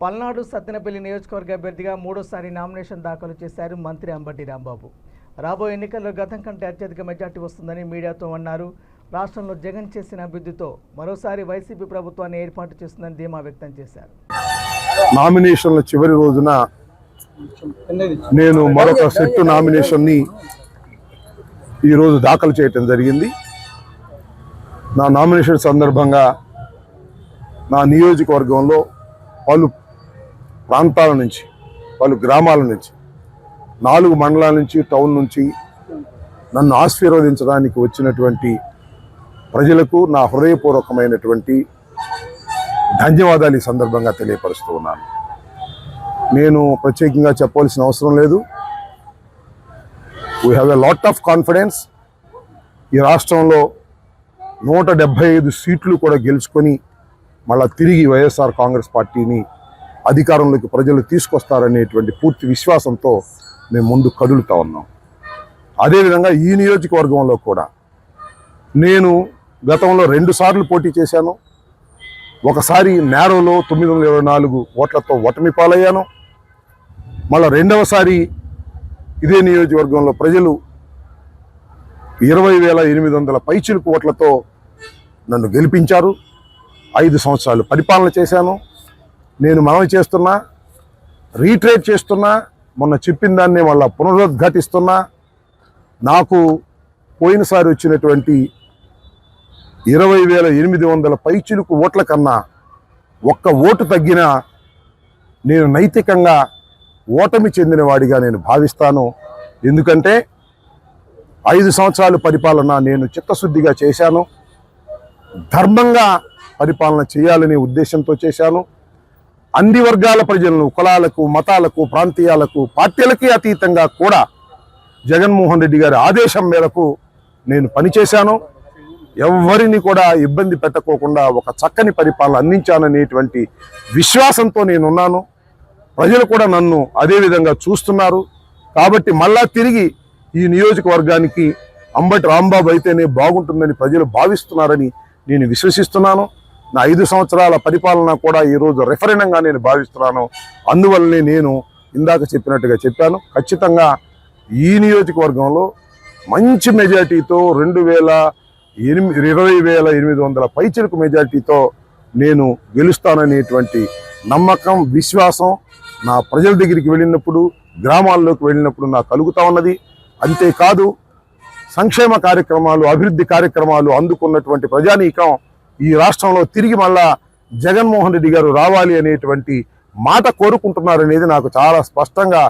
పల్నాడు సత్తెనపల్లి నియోజకవర్గ అభ్యర్థిగా మూడోసారి నామినేషన్ దాఖలు చేశారు మంత్రి అంబటి రాంబాబు. రాబోయే ఎన్నికల్లో గతం కంటే అత్యధిక మెజార్టీ వస్తుందని మీడియాతో అన్నారు. రాష్ట్రంలో జగన్ చేసిన అభివృద్ధితో మరోసారి వైసీపీ ప్రభుత్వాన్ని ఏర్పాటు చేస్తుందని ధీమా వ్యక్తం చేశారు. నామినేషన్ల చివరి రోజున నేను మరొక సెట్ నామినేషన్ని ఈరోజు దాఖలు చేయటం జరిగింది. నా నామినేషన్ సందర్భంగా నా నియోజకవర్గంలో పలు ప్రాంతాల నుంచి పలు గ్రామాల నుంచి నాలుగు మండలాల నుంచి టౌన్ నుంచి నన్ను ఆశీర్వదించడానికి వచ్చినటువంటి ప్రజలకు నా హృదయపూర్వకమైనటువంటి ధన్యవాదాలు ఈ సందర్భంగా తెలియపరుస్తూ ఉన్నాను. నేను ప్రత్యేకంగా చెప్పవలసిన అవసరం లేదు. We have a lot of confidence ఈ రాష్ట్రంలో నూట ఐదు సీట్లు కూడా గెలుచుకొని మళ్ళా తిరిగి వైఎస్ఆర్ కాంగ్రెస్ పార్టీని అధికారంలోకి ప్రజలు తీసుకొస్తారనేటువంటి పూర్తి విశ్వాసంతో మేము ముందు కదులుతా ఉన్నాం. అదేవిధంగా ఈ నియోజకవర్గంలో కూడా నేను గతంలో రెండుసార్లు పోటీ చేశాను. ఒకసారి నేరోలో తొమ్మిది వందల ఇరవై నాలుగు ఓట్లతో ఓటమి పాలయ్యాను. మళ్ళా రెండవసారి ఇదే నియోజకవర్గంలో ప్రజలు ఇరవై వేల ఎనిమిది వందల పైచిలుకు ఓట్లతో నన్ను గెలిపించారు. ఐదు సంవత్సరాలు పరిపాలన చేశాను. నేను మనవి చేస్తున్నా రీట్రేట్ చేస్తున్నా మొన్న చెప్పిన దాన్ని వాళ్ళ పునరుద్ఘాటిస్తున్నా నాకు పోయినసారి వచ్చినటువంటి ఇరవై వేల ఎనిమిది వందల పైచిలుకు ఓట్ల కన్నా ఒక్క ఓటు తగ్గినా నేను నైతికంగా ఓటమి చెందినవాడిగా నేను భావిస్తాను. ఎందుకంటే ఐదు సంవత్సరాల పరిపాలన నేను చిత్తశుద్ధిగా చేశాను. ధర్మంగా పరిపాలన చేయాలనే ఉద్దేశంతో చేశాను. అన్ని వర్గాల ప్రజలను కులాలకు మతాలకు ప్రాంతీయాలకు పార్టీలకి అతీతంగా కూడా జగన్మోహన్ రెడ్డి గారి ఆదేశం మేరకు నేను పనిచేశాను. ఎవరిని కూడా ఇబ్బంది పెట్టకోకుండా ఒక చక్కని పరిపాలన అందించాననేటువంటి విశ్వాసంతో నేనున్నాను. ప్రజలు కూడా నన్ను అదే విధంగా చూస్తున్నారు. కాబట్టి మళ్ళా తిరిగి ఈ నియోజకవర్గానికి అంబటి రాంబాబు అయితేనే బాగుంటుందని ప్రజలు భావిస్తున్నారని నేను విశ్వసిస్తున్నాను. నా ఐదు సంవత్సరాల పరిపాలన కూడా ఈరోజు రెఫరెండంగా నేను భావిస్తున్నాను. అందువల్లనే నేను ఇందాక చెప్పినట్టుగా చెప్పాను. ఖచ్చితంగా ఈ నియోజకవర్గంలో మంచి మెజార్టీతో రెండు వేల ఎనిమిది ఇరవై వేల ఎనిమిది వందల పైచిలకు మెజార్టీతో నేను గెలుస్తాననేటువంటి నమ్మకం విశ్వాసం నా ప్రజల దగ్గరికి వెళ్ళినప్పుడు గ్రామాల్లోకి వెళ్ళినప్పుడు నాకు కలుగుతా ఉన్నది. అంతేకాదు సంక్షేమ కార్యక్రమాలు అభివృద్ధి కార్యక్రమాలు అందుకున్నటువంటి ప్రజానీకం ఈ రాష్ట్రంలో తిరిగి మళ్ళా జగన్మోహన్ రెడ్డి గారు రావాలి అనేటువంటి మాట కోరుకుంటున్నారనేది నాకు చాలా స్పష్టంగా